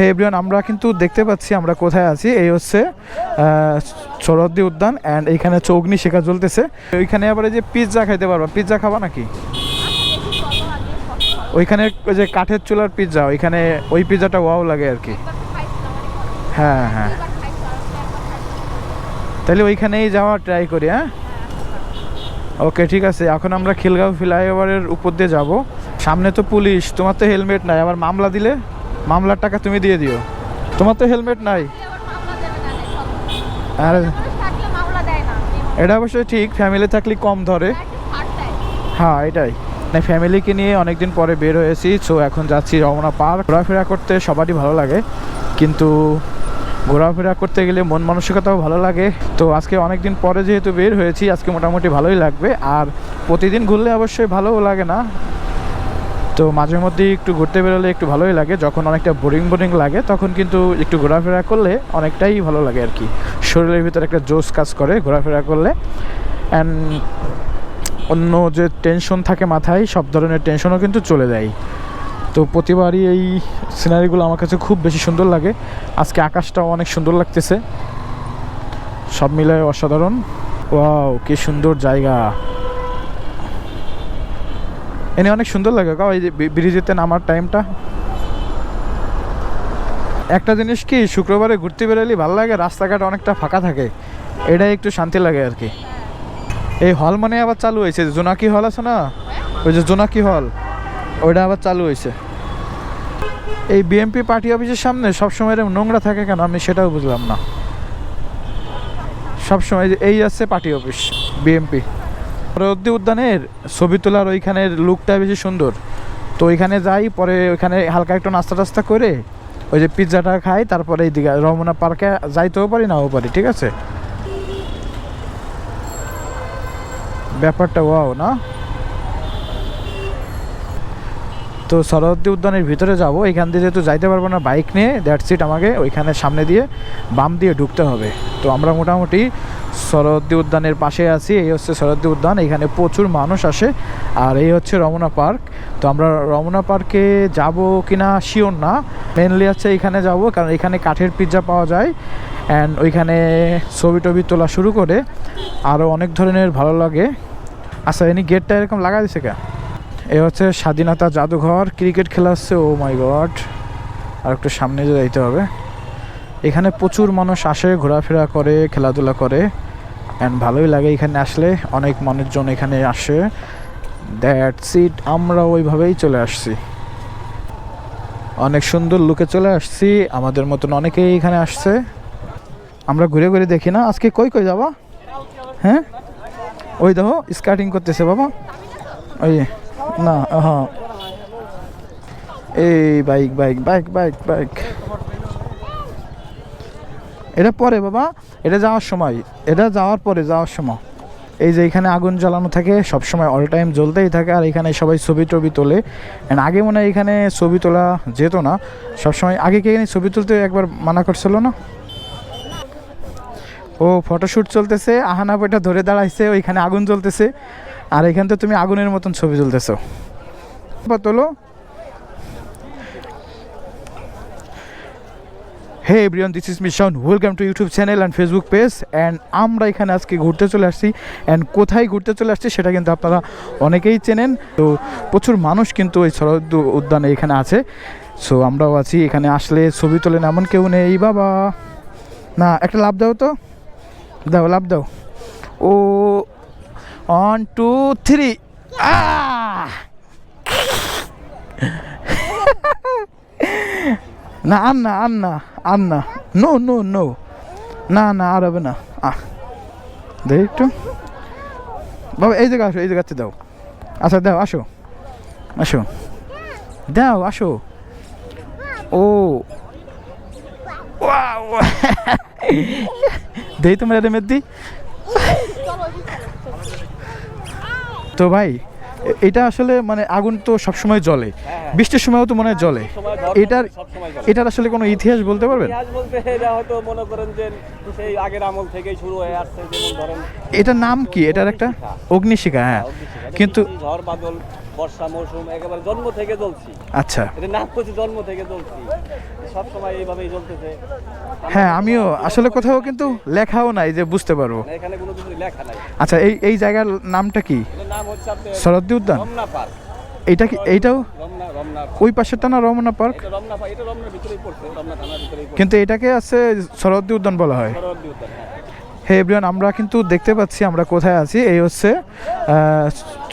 হে everyone আমরা কিন্তু দেখতে পাচ্ছি আমরা কোথায় আছি। এই হচ্ছে সরদ্দি উদ্যান অ্যান্ড এইখানে চৌগনি শেখা চলতেছে ওইখানে আবার যে পিৎজা খাইতে পারবা। পিৎজা খাবা নাকি? ওইখানে ওই যে কাঠের চুলার পিৎজা ওইখানে ওই পিৎজাটা ওয়াও লাগে আর কি হ্যাঁ হ্যাঁ। তাহলে ওইখানেই যাওয়া ট্রাই করি হ্যাঁ? ওকে ঠিক আছে। এখন আমরা খিলগাঁও ফ্লাইওভারের উপর দিয়ে যাব। সামনে তো পুলিশ, তোমার তো হেলমেট নাই, আবার মামলা দিলে? মামলার টাকা তুমি দিয়ে দিও। তোমার তো হেলমেট নাই। আর। এটা অবশ্যই ঠিক ফ্যামিলি থাকলে কম ধরে। হ্যাঁ এটাই। না ফ্যামিলিকে নিয়ে অনেকদিন পরে বের হয়েছি সো এখন যাচ্ছি রমনা পার্ক। ঘোরাফেরা করতে সবারই ভালো লাগে, কিন্তু ঘোরাফেরা করতে গেলে মন মানসিকতাও ভালো লাগে। তো আজকে অনেকদিন পরে যেহেতু বের হয়েছি, আজকে মোটামুটি ভালোই লাগবে। আর প্রতিদিন ঘুরলে অবশ্যই ভালোও লাগে না। তো মাঝে মধ্যে একটু ঘুরতে বেরোলে একটু ভালোই লাগে। যখন অনেকটা বোরিং বোরিং লাগে, তখন কিন্তু একটু ঘোরাফেরা করলে অনেকটাই ভালো লাগে আর কি। শরীরের ভিতরে একটা জোশ কাজ করে ঘোরাফেরা করলে। অ্যান্ড অন্য যে টেনশন থাকে মাথায়, সব ধরনের টেনশনও কিন্তু চলে যায়। তো প্রতিবারই এই সিনারিগুলো আমার কাছে খুব বেশি সুন্দর লাগে। আজকে আকাশটাও অনেক সুন্দর লাগতেছে। সব মিলায় অসাধারণ। ওয়াও কি সুন্দর জায়গা। এনে অনেক সুন্দর লাগে। কাও, এই যে ব্রিজেতে নামার টাইমটা একটা জিনিস কি, শুক্রবারে ঘুরতে বেরোলে ভালো লাগে, রাস্তাঘাট অনেকটা ফাঁকা থাকে। এটাই একটু শান্তি লাগে আর কি। এই হল মানে আবার চালু হয়েছে জোনাকি হল আছে না? ওই যে জোনাকি হল ওইটা আবার চালু হয়েছে। এই বিএমপি পার্টি অফিসের সামনে সবসময় এরকম নোংরা থাকে কেন? আমি সেটাও বুঝলাম না। সবসময় এই আছে পার্টি অফিস বিএমপি পরবর্তী উদ্যানের ছবি তোলার ওইখানের লুকটা বেশি সুন্দর। তো ওইখানে যাই, পরে ওইখানে হালকা একটু নাস্তা টাস্তা করে ওই যে পিৎজাটা খাই, তারপরে এই দিকে রমনা পার্কে যাইতেও পারি, নাও পারি, ঠিক আছে? ব্যাপারটা ওয়াও না? তো সরস্বতী উদ্যানের ভিতরে যাব। এখান দিয়ে যেহেতু যাইতে পারব না বাইক নিয়ে দ্যাট সিট আমাকে ওইখানে সামনে দিয়ে বাম দিয়ে ঢুকতে হবে। তো আমরা মোটামুটি সরস্বতী উদ্যানের পাশে আছি, এই হচ্ছে সরস্বতী উদ্যান। এখানে প্রচুর মানুষ আসে আর এই হচ্ছে রমনা পার্ক তো আমরা রমনা পার্কে যাব কিনা শিওর না। মেনলি হচ্ছে এখানে যাব কারণ এখানে কাঠের পিৎজা পাওয়া যায় অ্যান্ড ওইখানে ছবি টবি তোলা শুরু করে আরও অনেক ধরনের ভালো লাগে। আচ্ছা এনি গেটটা এরকম লাগা দিছে কে? এ হচ্ছে স্বাধীনতা জাদুঘর, ক্রিকেট খেলা হচ্ছে ও মাই গড আর একটু সামনে যাইতে হবে। এখানে প্রচুর মানুষ আসে, ঘোরাফেরা করে, খেলাধুলা করে। অ্যান্ড ভালোই লাগে এখানে আসলে। অনেক মানুষজন এখানে আসে। দ্যাট সিট আমরা ওইভাবেই চলে আসছি। অনেক সুন্দর লুকে চলে আসছি। আমাদের মতন অনেকেই এখানে আসছে। আমরা ঘুরে ঘুরে দেখি না। আজকে কই কই যাবা? হ্যাঁ? ওই দেখো স্কার্টিং করতেছে বাবা। ওই না হ্যাঁ এই bike bike bike bike bike. এটা পরে বাবা, এটা যাওয়ার সময়, এটা যাওয়ার পরে যাওয়ার সময়। এই যে এখানে আগুন জ্বালানো থাকে, সব সময় অল টাইম জ্বলতেই থাকে, আর এখানে সবাই ছবি টবি তোলে। And আগে মনে হয় এখানে ছবি তোলা যেত না সবসময় আগে কি এখানে ছবি তুলতে একবার মানা করছিল না? ও ফটোশ্যুট চলতেছে আহানা বইটা ধরে দাঁড়াইছে, ওইখানে আগুন জ্বলতেছে। আর এখান থেকে তুমি আগুনের মতন ছবি তুলতেছো। তোলো hey everyone this is mission welcome to YouTube channel and Facebook page and আমরা এখানে আজকে ঘুরতে চলে আসছি। অ্যান্ড কোথায় ঘুরতে চলে আসছি সেটা কিন্তু আপনারা অনেকেই চেনেন। তো প্রচুর মানুষ কিন্তু ওই শরৎ উদ্যানে এখানে আছে। সো আমরাও আছি। এখানে আসলে ছবি তোলেন এমন কেউ নেই। বাবা! না, একটা লাভ দাও তো। দাও, লাভ দাও। ও ওয়ান টু থ্রি না আর না আর না আর না নো নো নো না না আর হবে না আহ দেখ একটু বাবা এই জায়গা আসো, এই জায়গাতে দাও। আচ্ছা দাও, আসো। আসো। দাও, আসো। ও। দেই তোমরা রে মেদি তো ভাই এটা আসলে মানে আগুন তো সবসময় জ্বলে। বৃষ্টির সময়ও তো মনে হয় জলে এটার। এটার আসলে কোনো ইতিহাস বলতে পারবেন? হয়ে এটার নাম কি? এটার একটা? অগ্নিশিখা। হ্যাঁ। এটা কিন্তু ঝড় বাদল বর্ষা মৌসুম একেবারে জন্ম থেকে জ্বলছি। আচ্ছা। এটা নাম করছি জন্ম থেকে জ্বলছি। সব সময় এইভাবেই জ্বলতেছে। হ্যাঁ আমিও আসলে কোথাও কিন্তু লেখাও নাই যে বুঝতে পারব। এখানে কোনো কিছু লেখা নাই। আচ্ছা এই এই জায়গার নামটা কি? নাম হচ্ছে আপনার শরদ্দি উদ্যান? রমনা পার্ক। এইটা কি এইটাও? ওই পাশেরটা না রমনা পার্ক? এটা এটা কিন্তু এটাকে আছে শরদ্দি উদ্যান বলা হয়। উদ্যান হ্যাঁ। হে এভরিওয়ান, আমরা কিন্তু দেখতে পাচ্ছি আমরা কোথায় আছি। এই হচ্ছে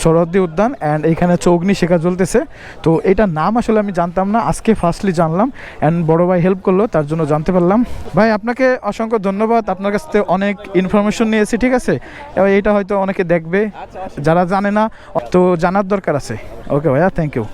শরদ্দি উদ্যান অ্যান্ড এইখানে চৌগ্নি শেখা চলতেছে। তো এটার নাম আসলে আমি জানতাম না, আজকে ফার্স্টলি জানলাম অ্যান্ড বড় ভাই হেল্প করল, তার জন্য জানতে পারলাম। ভাই, আপনাকে অসংখ্য ধন্যবাদ, আপনার কাছ থেকে অনেক ইনফরমেশন নিয়েছি, ঠিক আছে? এবার এটা হয়তো অনেকে দেখবে, যারা জানে না, তো জানার দরকার আছে। ওকে ভাইয়া থ্যাংক ইউ